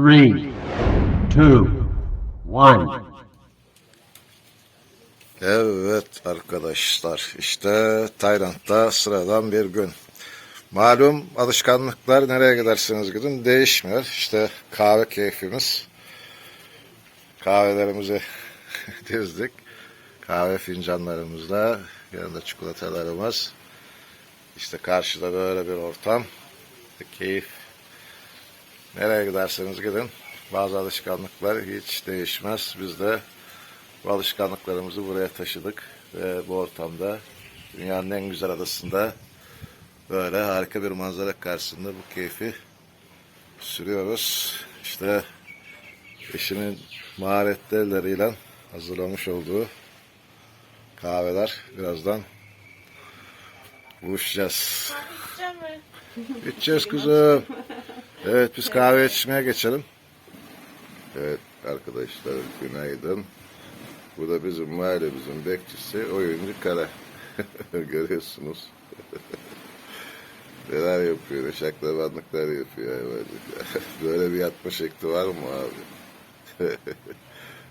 three, two, one. Evet arkadaşlar işte Tayland'da sıradan bir gün. Malum alışkanlıklar nereye giderseniz gidin değişmiyor. İşte kahve keyfimiz. Kahvelerimizi dizdik. Kahve fincanlarımızla yanında çikolatalarımız. İşte karşıda böyle bir ortam. Keyif. Nereye giderseniz gidin. Bazı alışkanlıklar hiç değişmez. Biz de bu alışkanlıklarımızı buraya taşıdık ve bu ortamda dünyanın en güzel adasında böyle harika bir manzara karşısında bu keyfi sürüyoruz. İşte eşimin maharetli elleriyle hazırlamış olduğu kahveler birazdan buluşacağız. Gideceğiz kızım. Evet biz kahve içmeye geçelim. Evet arkadaşlar günaydın. Bu da bizim mahallemizin bekçisi, oyuncu Kara. Görüyorsunuz. Neler yapıyor, şaklabanlıklar yapıyor hayvancık. Böyle bir yatma şekli var mı abi?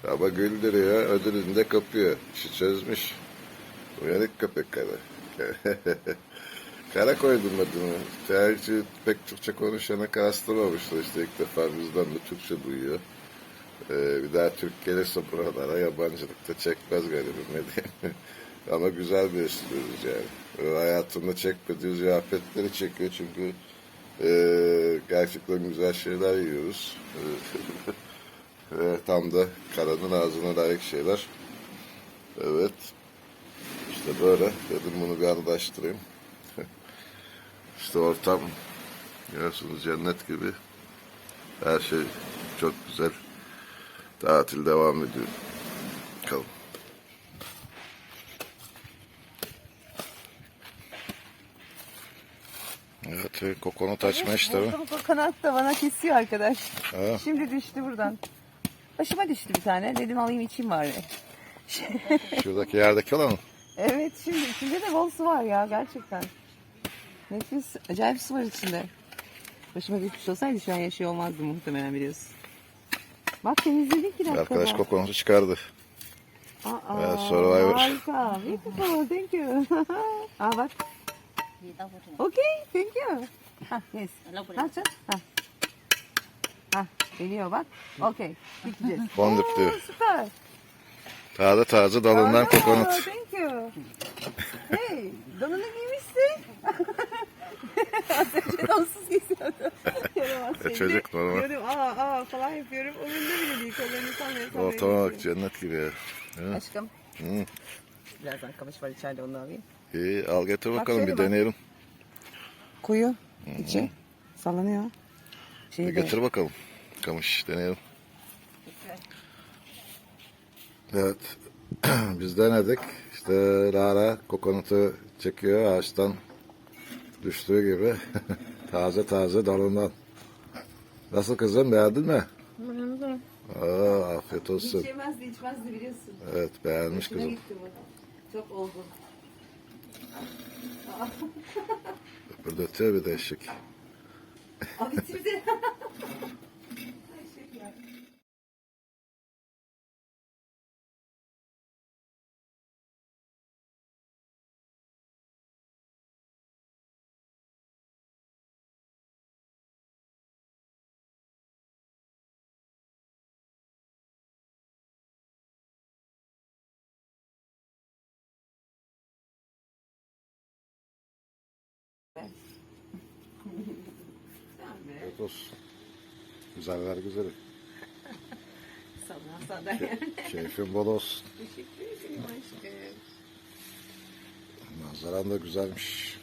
Ama güldürüyor, ödülünü de kapıyor. İşi çözmüş. Uyanık köpek Kara. Kara koydum adını. Tercih pek Türkçe konuşana kastırmamışlar. İşte ilk defa bizden de Türkçe duyuyor. Ee, bir daha Türk gelirse buralara yabancılıkta çekmez garibim ne diyeyim. Ama güzel bir istiyoruz yani. Ee, hayatımda çekmediği ziyafetleri çekiyor çünkü e, gerçekten güzel şeyler yiyoruz. Ve tam da karanın ağzına layık şeyler. Evet. İşte böyle. Dedim bunu bir anlaştırayım. İşte ortam görüyorsunuz cennet gibi. Her şey çok güzel. Tatil devam ediyor. Bakalım. Evet, kokonut açma işlemi. Bu kanat da bana kesiyor arkadaş. Ha. Şimdi düştü buradan. Başıma düştü bir tane. Dedim alayım içeyim bari. Şuradaki yerdeki olan mı? evet şimdi içinde de bol su var ya gerçekten. Nefis. Acayip su var içinde. Başıma düşmüş olsaydı şu an yaşıyor olmazdı muhtemelen biliyorsun. Bak temizledik bir dakikada. Arkadaş kokonutu çıkardı. Aa, Evet, Survivor. Harika. Beautiful. Thank you. Aa bak. Okay. Thank you. Ha, yes. Ha, çat. Ha. Ha, geliyor bak. Okay. Gideceğiz. Fondip Oo, diyor. Süper. Taze taze dalından Aa, kokonut. Thank you. Hey, giymişsin. Az önce donsuz geziyordu. Yaramaz E, seni. çocuk normal. Diyordum aa aa falan yapıyorum. Umurumda bile değil. Kollarını sallaya sallaya Ortama bak cennet gibi ya. Hı. Aşkım. Hı. Birazdan kamış var içeride onu alayım. İyi al getir bakalım şöyle bir bak. deneyelim. Koyu içi. Sallanıyor. Bir Şeyi de. getir bakalım. Kamış deneyelim. Evet. Biz denedik. İşte Lara kokonutu çekiyor ağaçtan düştüğü gibi. taze taze dalından. Nasıl kızım beğendin mi? Aa, afiyet olsun. Hiç yemezdi içmezdi biliyorsun. Evet beğenmiş Hoşuna kızım. gitti bu. Çok olgun. Burada ötüyor bir de eşek. Aa bitirdi. Afiyet olsun. Güzeller güzeli. Sana sana yani. Keyfin bol olsun. Teşekkür ederim aşkım. Manzaran da güzelmiş.